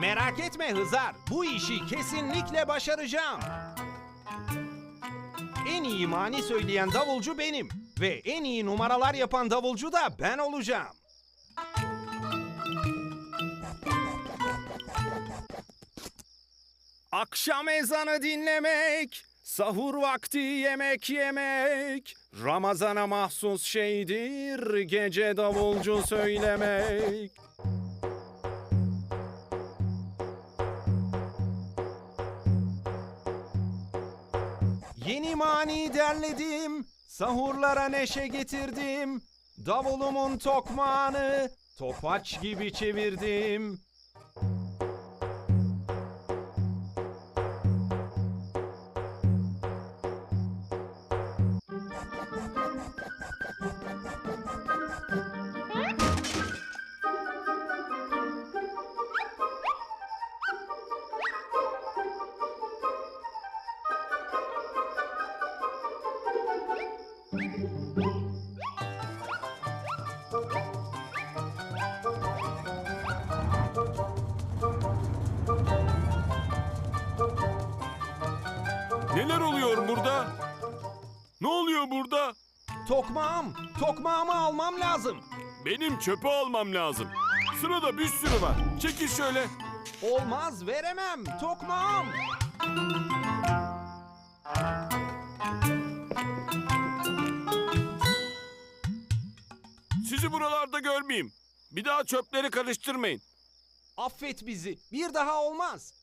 Merak etme Hızar, bu işi kesinlikle başaracağım. En iyi mani söyleyen davulcu benim ve en iyi numaralar yapan davulcu da ben olacağım. Akşam ezanı dinlemek, sahur vakti yemek yemek. Ramazana mahsus şeydir gece davulcu söylemek. Yeni mani derledim, sahurlara neşe getirdim. Davulumun tokmağını topaç gibi çevirdim. Neler oluyor burada? Ne oluyor burada? Tokmağım, tokmağımı almam lazım. Benim çöpü almam lazım. Sırada bir sürü var. Çekil şöyle. Olmaz, veremem. Tokmağım. Sizi buralarda görmeyeyim. Bir daha çöpleri karıştırmayın. Affet bizi. Bir daha olmaz.